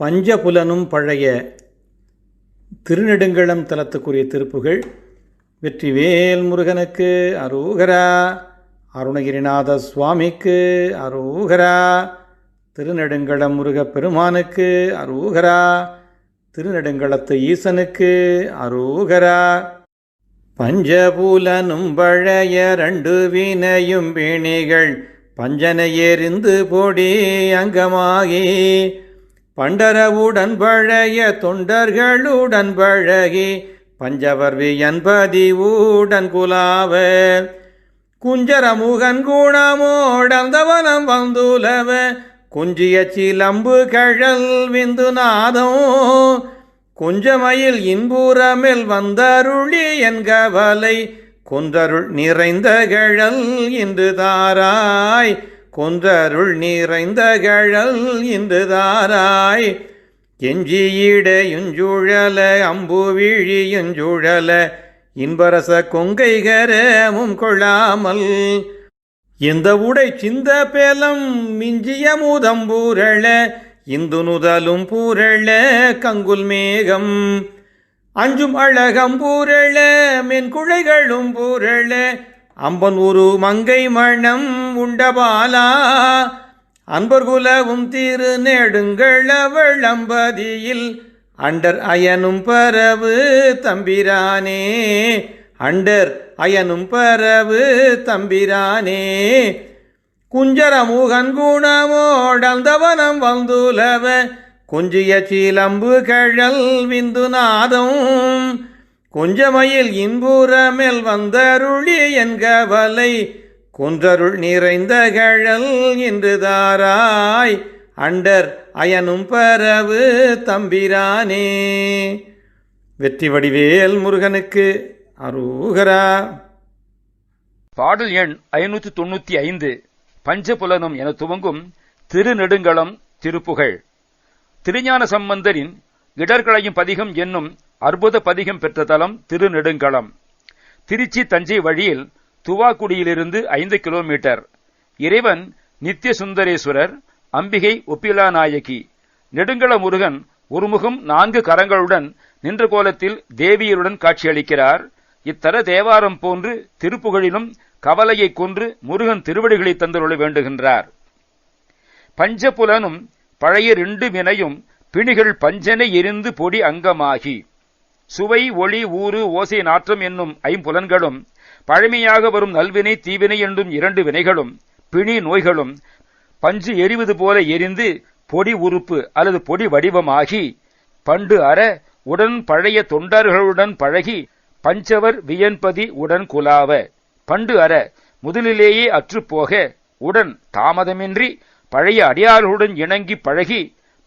பஞ்சபுலனும் பழைய திருநெடுங்களம் தலத்துக்குரிய திருப்புகள் வெற்றிவேல் முருகனுக்கு அரூகரா அருணகிரிநாத சுவாமிக்கு அரூகரா திருநெடுங்களம் முருகப் பெருமானுக்கு அரோகரா திருநெடுங்களத்து ஈசனுக்கு அரோகரா பஞ்சபூலனும் பழைய ரெண்டு வீணையும் பிணிகள் பஞ்சனை எறிந்து பொடி அங்கமாகி. பண்டரவுடன் பழைய தொண்டர்களுடன் பழகி பஞ்சவர் வியன்பதி ஊடன் குலாவ குஞ்சரமுகன் குணமோடந்தவனம் வந்துலவ குஞ்சிய சிலம்பு கழல் விந்து நாதம் குஞ்சமயில் இன்புறமில் வந்தருளி என் கவலை குன்றருள் நிறைந்த கழல் இன்று தாராய் குன்றருள் நிறைந்த கழல் இன்று தாராய். எஞ்சியிடையுஞ்சுழல அம்பு விழியுஞ்சுழல இன்பரச கொங்கைகரமும் கொள்ளாமல் இந்த உடை சிந்த பேலம் மிஞ்சிய முதம்பூரள இந்து நுதலும் பூரள கங்குல் மேகம். அஞ்சும் அழகம் பூரள மென்குழைகளும் பூரள அம்பன் உரு மங்கை மணம் உண்டபாலா அன்பர்குலவும் திரு நெடுங்களவளம்பதியில் அண்டர் அயனும் பரவு தம்பிரானே. அண்டர் அயனும் பரவு தம்பிரானே. குஞ்சரமுகன் குணமோடந்தவனம் வந்துலவ குஞ்சிய சீலம்பு கழல் விந்து நாதம். கொஞ்சமயில் இன்புறமேல் வந்தருளி என் கவலை குன்றருள் நிறைந்த கழல் இன்று தாராய். அண்டர் அயனும் பரவு தம்பிரானே. வெற்றி வடிவேல் முருகனுக்கு அருகரா. பாடல் எண் ஐநூத்தி தொண்ணூத்தி ஐந்து. பஞ்சபுலனும் என துவங்கும் திருநெடுங்களம் திருப்புகழ். திருஞான சம்பந்தரின் இடர்களையும் பதிகம் என்னும் அற்புத பதிகம் பெற்ற தலம் திருநெடுங்களம் திருச்சி தஞ்சை வழியில் துவாக்குடியிலிருந்து ஐந்து கிலோமீட்டர். இறைவன் நித்திய சுந்தரேஸ்வரர் அம்பிகை ஒப்பிலா நாயகி. நெடுங்கள முருகன் ஒருமுகம் நான்கு கரங்களுடன் நின்ற கோலத்தில் தேவியருடன் காட்சியளிக்கிறார். இத்தர தேவாரம் போன்று திருப்புகழிலும் கவலையை கொன்று முருகன் திருவடிகளை தந்தருள வேண்டுகின்றார். பஞ்சபுலனும் பழைய ரெண்டு வினையும் பிணிகள் பஞ்சனை எரிந்து பொடி அங்கமாகி சுவை ஒளி ஊறு ஓசை நாற்றம் என்னும் ஐம்புலன்களும் பழமையாக வரும் நல்வினை தீவினை என்னும் இரண்டு வினைகளும் பிணி நோய்களும் பஞ்சு எரிவது போல எரிந்து பொடி உறுப்பு அல்லது பொடி வடிவமாகி பண்டு அற உடன் பழைய தொண்டர்களுடன் பழகி பஞ்சவர் வியன்பதி உடன் குலாவ. பண்டு அற முதலிலேயே அற்றுப்போக உடன் தாமதமின்றி பழைய அடியார்களுடன் இணங்கி பழகி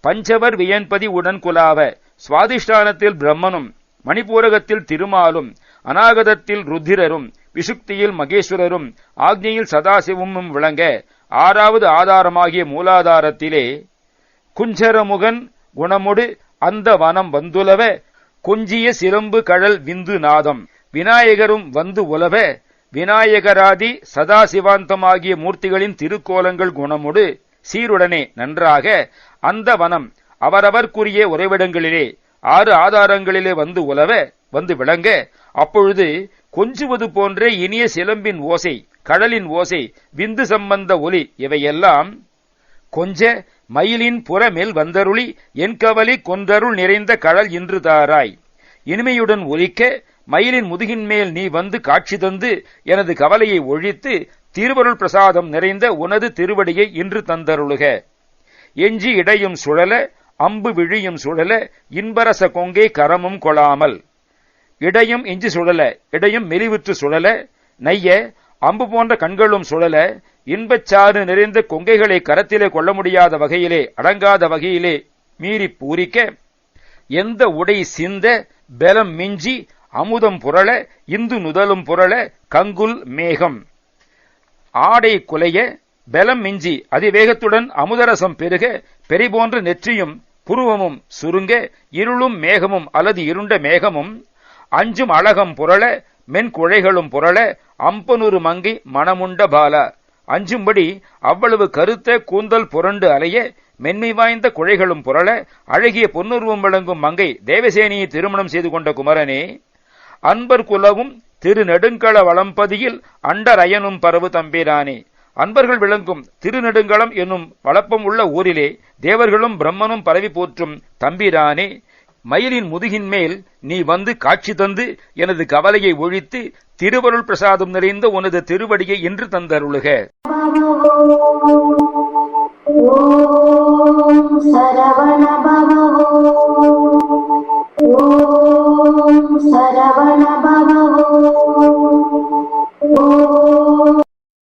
பஞ்சவர் வியன்பதி உடன் குலாவ. சுவாதிஷ்டானத்தில் பிரம்மனும் மணிப்பூரகத்தில் திருமாலும் அநாகதத்தில் ருத்திரரும் விசுக்தியில் மகேஸ்வரரும் ஆக்னியில் சதாசிவமும் விளங்க ஆறாவது ஆதாரமாகிய மூலாதாரத்திலே குஞ்சரமுகன் குணமுடு அந்த வனம் வந்துலவ கொஞ்சிய சிலம்பு கழல் விந்து நாதம். விநாயகரும் வந்து உலவ விநாயகராதி சதாசிவாந்தமாகிய மூர்த்திகளின் திருக்கோலங்கள் குணமுடு சீருடனே நன்றாக அந்த வனம் அவரவர்க்குரிய உறைவிடங்களிலே ஆறு ஆதாரங்களிலே வந்து உலவ வந்து விளங்க அப்பொழுது கொஞ்சுவது போன்றே இனிய சிலம்பின் ஓசை கடலின் ஓசை விந்து சம்பந்த ஒலி இவையெல்லாம் கொஞ்ச மயிலின் புறமேல் வந்தருளி என் கவலி கொந்தருள் நிறைந்த கடல் இன்று தாராய். இனிமையுடன் ஒலிக்க மயிலின் முதுகின் மேல் நீ வந்து காட்சி தந்து எனது கவலையை ஒழித்து திருவருள் பிரசாதம் நிறைந்த உனது திருவடியை இன்று தந்தருளுக. எஞ்சி இடையும் சுழல அம்பு விழியும் சுழல இன்பரச கொங்கை கரமும் கொளாமல். இடையும் இஞ்சி சுழல இடையும் மெலிவுற்று சுழல நைய அம்பு போன்ற கண்களும் சுழல இன்பச்சாறு நிறைந்த கொங்கைகளை கரத்திலே கொள்ள முடியாத வகையிலே அடங்காத வகையிலே மீறி பூரிக்க எந்த உடை சிந்த பலம் மிஞ்சி அமுதம் புரள இந்து நுதலும் புரள கங்குல் மேகம். ஆடை குலைய பலம் மிஞ்சி அதிவேகத்துடன் அமுதரசம் பெருக பெரிபோன்ற நெற்றியும் புருவமும் சுருங்க இருளும் மேகமும் அல்லது இருண்ட மேகமும் அஞ்சும் அழகம் புரள மென்குழைகளும் புரள அம்பனூறு மங்கை மணமுண்ட பாலா. அஞ்சும்படி அவ்வளவு கருத்த கூந்தல் புரண்டு அலைய மென்மை வாய்ந்த குழைகளும் புரள அழகிய பொன்னுருவம் விளங்கும் மங்கை தேவசேனியை திருமணம் செய்து கொண்ட குமரனே அன்பர் குலவும் திரு நெடுங்கள வளம்பதியில் அண்டரயனும் பரவு தம்பிரானே. அன்பர்கள் விளங்கும் திருநெடுங்களம் என்னும் வளப்பம் உள்ள ஊரிலே தேவர்களும் பிரம்மனும் பரவி போற்றும் தம்பிரானே. மயிலின் முதுகின் மேல் நீ வந்து காட்சி தந்து எனது கவலையை ஒழித்து திருவருள் பிரசாதம் நிறைந்த உனது திருவடியை இன்று தந்தருளுக. சரவணப